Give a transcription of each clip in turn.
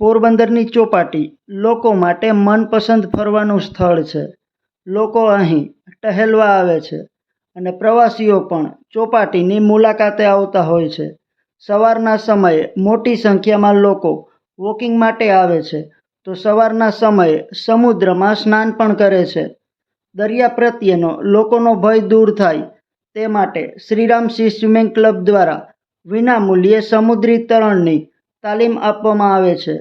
પોરબંદરની ચોપાટી લોકો માટે મનપસંદ ફરવાનું સ્થળ છે. લોકો અહીં ટહેલવા આવે છે અને પ્રવાસીઓ પણ ચોપાટીની મુલાકાતે આવતા હોય છે. સવારના સમયે મોટી સંખ્યામાં લોકો વોકિંગ માટે આવે છે, તો સવારના સમયે સમુદ્રમાં સ્નાન પણ કરે છે. દરિયા પ્રત્યેનો લોકોનો ભય દૂર થાય તે માટે શ્રીરામ સી સ્વિમિંગ ક્લબ દ્વારા વિનામૂલ્યે સમુદ્રી તરણની તાલીમ આપવામાં આવે છે.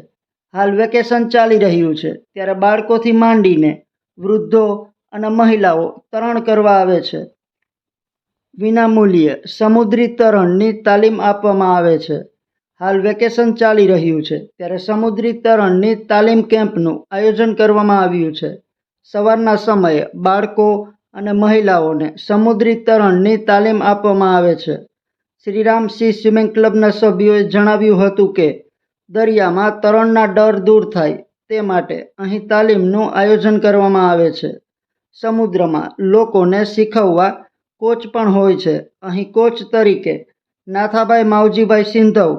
હાલ વેકેશન ચાલી રહ્યું છે. ત્યારે બાળકોથી માંડીને વૃદ્ધો અને મહિલાઓ તરણ કરવા આવે છે. વિનામૂલ્યે સમુદ્રી તરણની તાલીમ આપવામાં આવે છે. હાલ વેકેશન ચાલી રહ્યું છે. ત્યારે સમુદ્રી તરણની તાલીમ કેમ્પનું આયોજન કરવામાં આવ્યું છે. સવારના સમયે બાળકો અને મહિલાઓને સમુદ્રી તરણની તાલીમ આપવામાં આવે છે. શ્રીરામ સિંહ સ્વિમિંગ ક્લબના સભ્યોએ જણાવ્યું હતું કે, દરિયામાં તરણના ડર દૂર થાય તે માટે અહીં તાલીમનું આયોજન કરવામાં આવે છે. સમુદ્રમાં લોકોને શીખવવા કોચ પણ હોય છે. અહીં કોચ તરીકે નાથાભાઈ માવજીભાઈ સિંધવ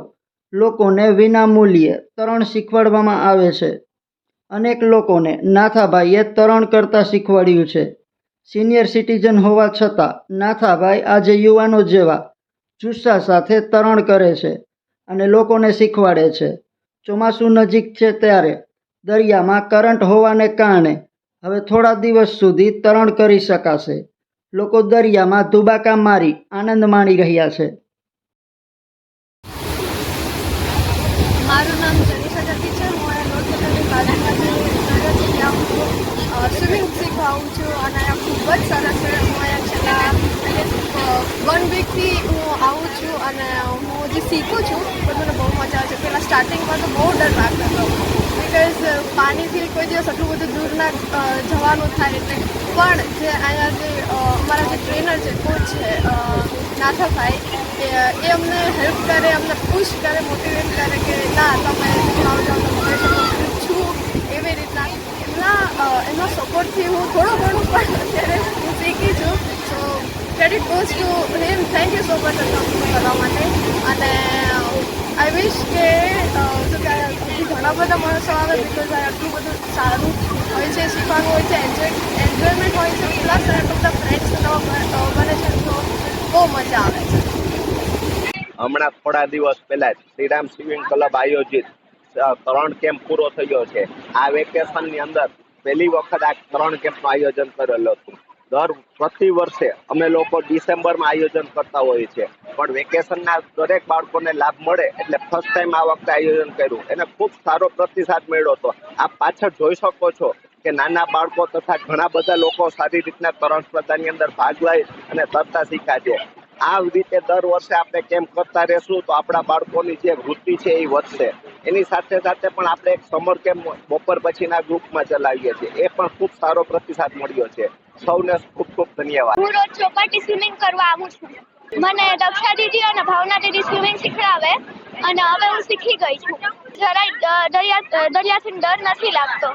લોકોને વિનામૂલ્યે તરણ શીખવાડવામાં આવે છે. અનેક લોકોને નાથાભાઈએ તરણ કરતાં શીખવાડ્યું છે. સિનિયર સિટીઝન હોવા છતાં નાથાભાઈ આજે યુવાનો જેવા જુસ્સા સાથે તરણ કરે છે અને લોકોને શીખવાડે છે. ચોમાસું નજીક છે ત્યારે દરિયામાં કરંટ હોવાને કારણે હવે થોડા દિવસ સુધી તરણ કરી શકાશે. લોકો દરિયામાં ધુબાકા મારી આનંદ માણી રહ્યા છે. મારું નામ જનીષા જતી છે. હું અહીંયા નોર્થ સ્વિમિંગ શીખવા છું. અને ખૂબ જ સરસ છે હું અહીંયા છેલ્લા વન વીકથી હું આવું છું અને હું જે શીખું છું તો મને બહુ મજા આવે છે. પહેલાં સ્ટાર્ટિંગમાં તો બહુ ડર લાગતો હતો. બિકોઝ પાણીથી કોઈ દિવસ આટલું બધું દૂર ના જવાનું થાય એટલે. પણ જે અહીંયા જે અમારા જે ટ્રેનર છે કોચ છે નાથાભાઈ, એ અમને હેલ્પ કરે, અમને પુશ કરે મોટિવેટ કરે કે ના, તમે જાઓ જાઓ, તમે છું એવી રીતના. એમના એમના સપોર્ટથી હું થોડું ઘણું પણ અત્યારે હું શીખી છું. So credit goes to him thank you so much કરવા માટે અને આઈ વિશ કે કહેવાય, ઘણા બધા માણસો આવે બિકોઝ આ આટલું બધું સારું હોય છે શીખવાનું હોય છે એન્જોય એન્જોયમેન્ટ હોય છે પ્લસ આટલા બધા ફ્રેન્ડ્સ નવા બને છે તો બહુ મજા આવે છે. હમણાં થોડા દિવસ પહેલા જ શ્રીરામ સ્વિમિંગ ક્લબ આયોજિત ત્રણ કેમ્પ પૂરો થયો છે. આ વેકેશનની અંદર પહેલી વખત આ ત્રણ કેમ્પનું આયોજન કરેલું હતું. દર પ્રતિ વર્ષે અમે લોકો ડિસેમ્બરમાં આયોજન કરતા હોઈએ છીએ. પણ વેકેશનના દરેક બાળકોને લાભ મળે એટલે ફર્સ્ટ ટાઈમ આ વખતે આયોજન કર્યું. એને ખૂબ સારો પ્રતિસાદ મળ્યો હતો. આપ પાછળ જોઈ શકો છો કે નાના બાળકો તથા ઘણા બધા લોકો સારી રીતના તરણ સ્પર્ધાની અંદર ભાગ લઈ અને તરતા શીખ્યા છે. આ રીતે દર વર્ષે આપણે કેમ કરતા રહેશું તો આપણા બાળકોની જે વૃત્તિ છે એ વધશે. એની સાથે સાથે પણ આપણે એક સમર કેમ્પ બપોર પછીના ગ્રુપમાં ચલાવીએ છીએ. એ પણ ખૂબ સારો પ્રતિસાદ મળ્યો છે. સૌને ખૂબ ખૂબ ધન્યવાદ. હું રોજ ચોપાટી સ્વિમિંગ કરવા આવું છું. મને દક્ષા દીદી અને ભાવના દીદી સ્વિમિંગ શીખડાવે અને હવે હું શીખી ગઈ છું. જરાય દરિયા, દરિયાથી ડર નથી લાગતો.